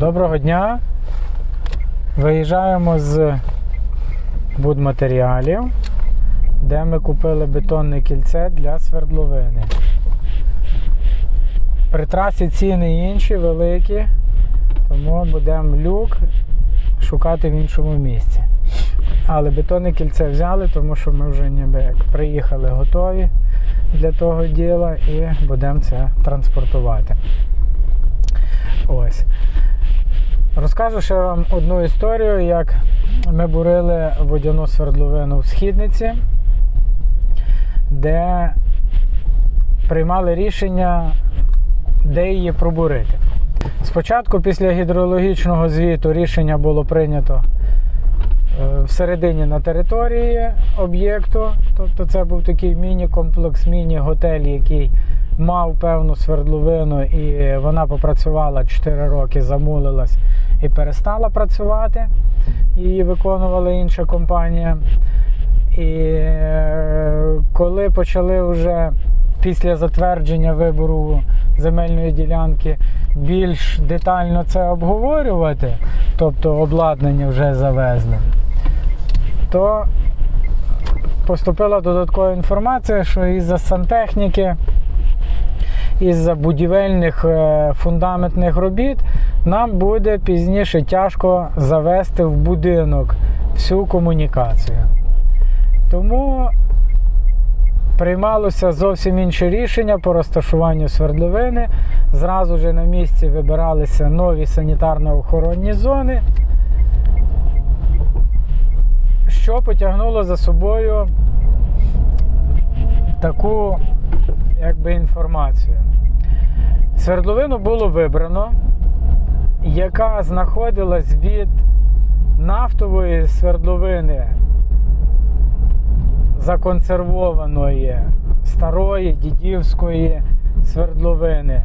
Доброго дня. Виїжджаємо з будматеріалів, де ми купили бетонне кільце для свердловини. При трасі ціни інші великі, тому будемо люк шукати в іншому місці. Але бетонне кільце взяли, тому що ми вже ніби як приїхали готові для того діла і будемо це транспортувати. Ось. Розкажу ще вам одну історію, як ми бурили водяну свердловину в східниці, де приймали рішення, де її пробурити. Спочатку, після гідрологічного звіту, рішення було прийнято е, всередині на території об'єкту. Тобто це був такий міні-комплекс, міні-готель, який мав певну свердловину, і вона попрацювала 4 роки, замулилась і перестала працювати. Її виконувала інша компанія. І е, коли почали вже після затвердження вибору земельної ділянки більш детально це обговорювати, тобто обладнання вже завезли, то поступила додаткова інформація, що із-за сантехніки, із-за будівельних е, фундаментних робіт нам буде пізніше тяжко завести в будинок всю комунікацію. Тому приймалося зовсім інше рішення по розташуванню свердловини. Зразу ж на місці вибиралися нові санітарно-охоронні зони, що потягнуло за собою таку якби, інформацію. Свердловину було вибрано, яка знаходилась від нафтової свердловини законсервованої старої дідівської свердловини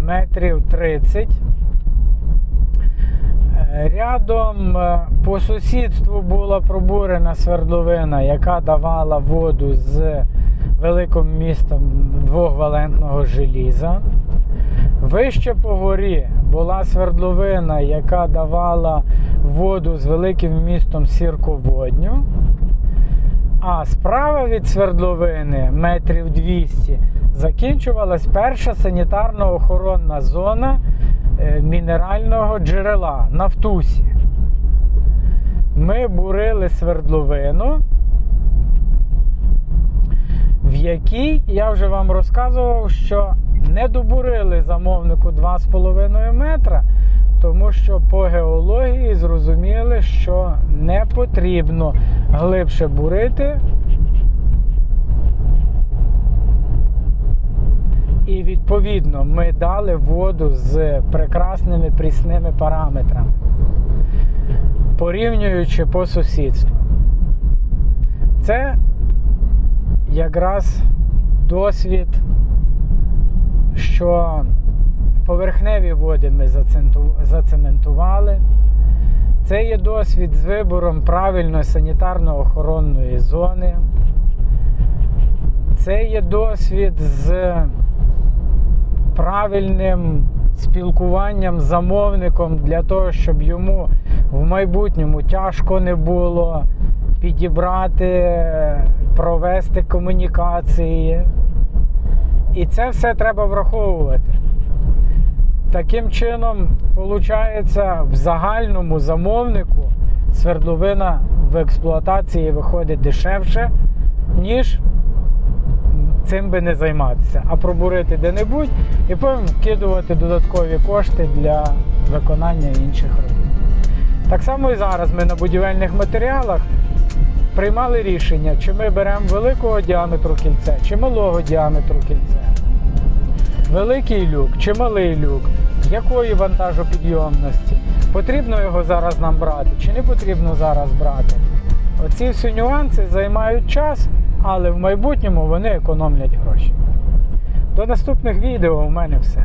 метрів 30. Е, Рядом е, по сусідству була пробурена свердловина, яка давала воду з великим містом двохвалентного желіза. Вище по горі була свердловина, яка давала воду з великим містом сірководню. А справа від свердловини метрів 200 закінчувалась перша санітарно-охоронна зона е, мінерального джерела Нафтусі. Ми бурили свердловину, в якій я вже вам розказував, що не добурили замовнику 2,5 метра, тому що по геології зрозуміли, що не потрібно глибше бурити. І відповідно ми дали воду з прекрасними прісними параметрами, порівнюючи по сусідству. Це якраз досвід, що поверхневі води ми зацементували. Це є досвід з вибором правильної санітарно-охоронної зони. Це є досвід з правильним спілкуванням з замовником для того, щоб йому в майбутньому тяжко не було підібрати, провести комунікації. І це все треба враховувати. Таким чином, виходить, в загальному замовнику свердловина в експлуатації виходить дешевше, ніж цим би не займатися, а пробурити де-небудь і потім вкидувати додаткові кошти для виконання інших робіт. Так само і зараз ми на будівельних матеріалах приймали рішення, чи ми беремо великого діаметру кільце, чи малого діаметру кільце. Великий люк чи малий люк, якої вантажопідйомності, потрібно його зараз нам брати, чи не потрібно зараз брати. Оці всі нюанси займають час, але в майбутньому вони економлять гроші. До наступних відео у мене все.